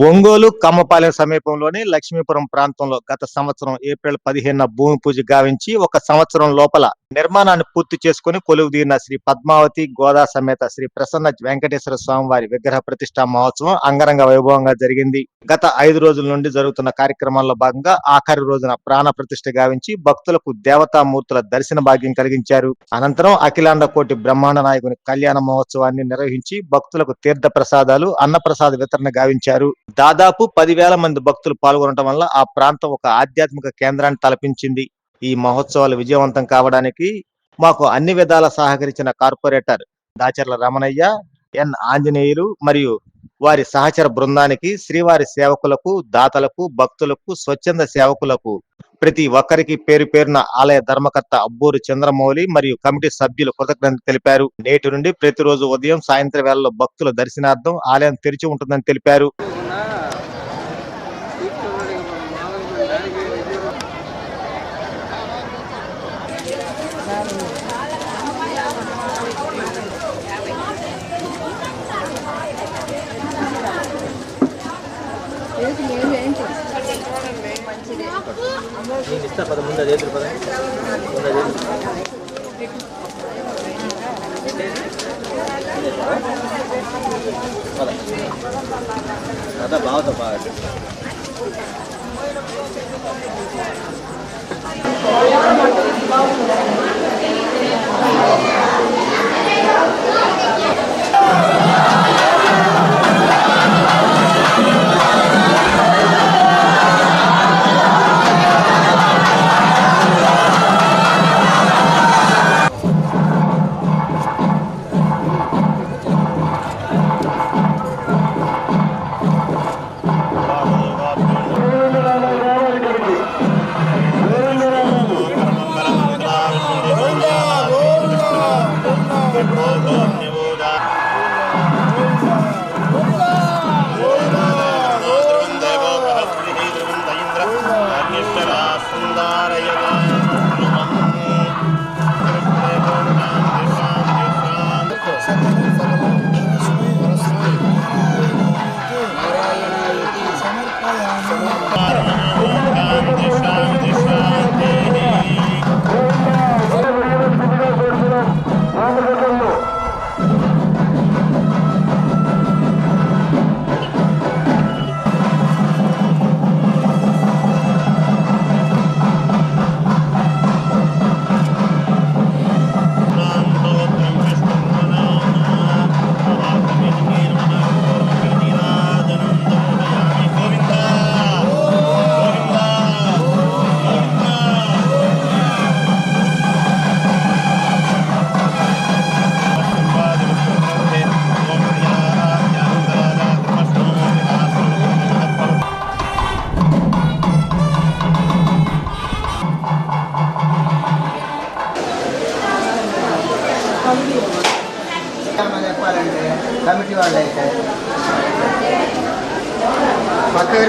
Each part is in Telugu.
ఒంగోలు కమ్మపాలెం సమీపంలోని లక్ష్మీపురం ప్రాంతంలో గత సంవత్సరం ఏప్రిల్ పదిహేనున భూమి పూజ గావించి ఒక సంవత్సరం లోపల నిర్మాణాన్ని పూర్తి చేసుకుని కొలువు తీరిన శ్రీ పద్మావతి గోదా సమేత శ్రీ ప్రసన్న వెంకటేశ్వర స్వామి వారి విగ్రహ ప్రతిష్టా మహోత్సవం అంగరంగ వైభవంగా జరిగింది. గత ఐదు రోజుల నుండి జరుగుతున్న కార్యక్రమాల్లో భాగంగా ఆఖరి రోజున ప్రాణ ప్రతిష్ఠ గావించి భక్తులకు దేవతామూర్తుల దర్శన భాగ్యం కలిగించారు. అనంతరం అఖిలాండ కోటి బ్రహ్మాండ నాయకుని కళ్యాణ మహోత్సవాన్ని నిర్వహించి భక్తులకు తీర్థ ప్రసాదాలు అన్నప్రసాద వితరణ గావించారు. దాదాపు పదివేల మంది భక్తులు పాల్గొనడం వల్ల ఆ ప్రాంతం ఒక ఆధ్యాత్మిక కేంద్రాన్ని తలపించింది. ఈ మహోత్సవాలు విజయవంతం కావడానికి మాకు అన్ని విధాల సహకరించిన కార్పొరేటర్ దాచర్ల రమణయ్య ఎన్ ఆంజనేయులు మరియు వారి సహచర బృందానికి శ్రీవారి సేవకులకు దాతలకు భక్తులకు స్వచ్ఛంద సేవకులకు ప్రతి ఒక్కరికి పేరు పేరున ఆలయ ధర్మకర్త అబ్బూరు చంద్రమౌళి మరియు కమిటీ సభ్యులు కృతజ్ఞత తెలిపారు. నేటి నుండి ప్రతిరోజు ఉదయం సాయంత్రం వేళలో భక్తుల దర్శనార్థం ఆలయం తెరిచి ఉంటుందని తెలిపారు. నేను ఇస్తా పద ముందు అదే పద ముందు అదే పద అదా బాగుతా బాగా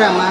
era.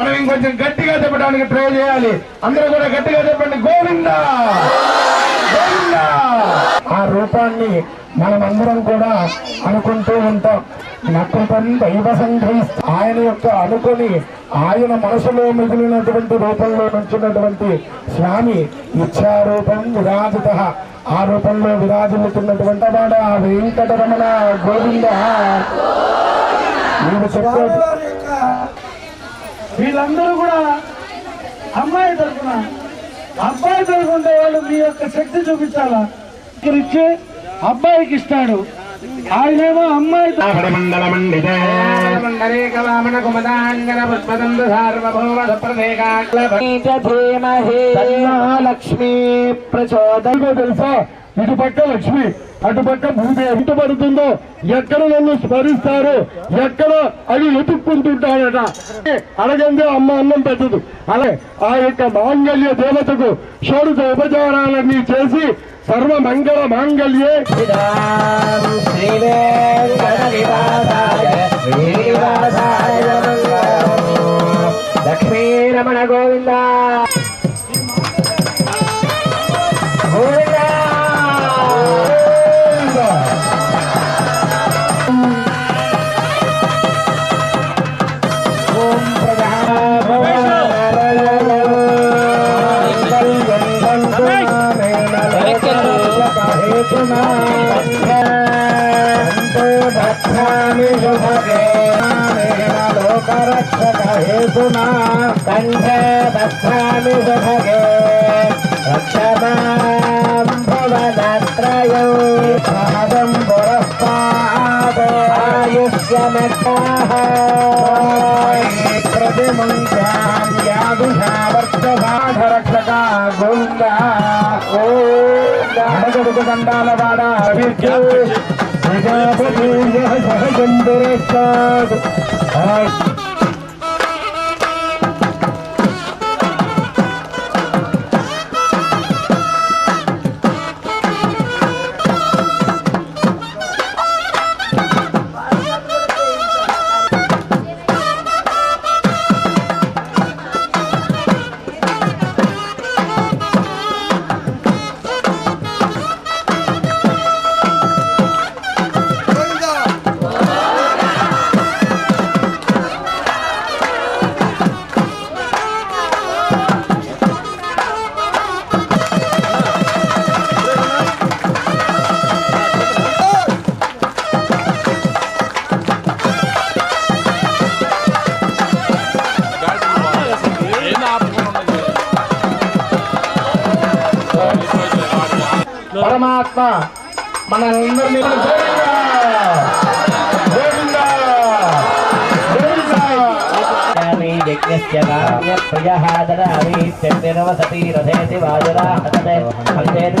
మనం ఇంకొంచెం గట్టిగా చెప్పడానికి ట్రై చేయాలి. అందరూ కూడా గట్టిగా చెప్పండి. గోవిందా! గోవిందా! ఆ రూపాన్ని మనమందరం కూడా అనుకుంటూ ఉంటాం. నకృతం దైవ ఆయన యొక్క అనుకొని ఆయన మనసులో మిగిలినటువంటి రూపంలో నుంచున్నటువంటి స్వామి ఇచ్చారూపం విరాజిత. ఆ రూపంలో విరాజిల్లుతున్నటువంటి వాడు? ఆ వెంకటరమణ గోవింద! మీరు చెప్పేది వీళ్ళందరూ కూడా అమ్మాయి తరఫున అబ్బాయి తరఫున ఉండే వాళ్ళు మీ యొక్క శక్తి చూపించాలా? ఇచ్చి అబ్బాయికి ఇస్తాడు. ఆయనేమో అమ్మాయి లక్ష్మీ ప్రచోదయ తెలుసా? ఇటు పక్క లక్ష్మి. అటు పక్క భూదేవి ఎంత పడుతుందో ఎక్కడ నన్ను స్మరిస్తారు ఎక్కడ అది వెతుక్కుంటుంటాడట అడగందే అమ్మ అన్నం పెట్టదు అలా ఆ యొక్క మాంగళ్య దేవతకు షోడుత ఉపచారాలన్నీ చేసి సర్వ మంగళ మాంగళ్యే. లక్ష్మీ రమణ గోవింద. लोकरक्षक हेतुना कण्ठे बद्धामि सुभगे रक्षमां भुवनत्रयो पादं पुरःपादो आयुष्यमत्ताः प्रतिमुञ्चां यादुषा वर्षभाधरक्षका गोविन्दा ोडगदण्डालवाडा हरिद्यो प्रजापतिः सहजन्दुरेष्टात् పరమాత్మ మనందరినీ గోవిందా! గోవిందా! గోవిందా! యజ్ఞస్య కామ్య ప్రియః దరావీత్యర్నిరవసతి రథేతి వాజురాహతతే హంతేతి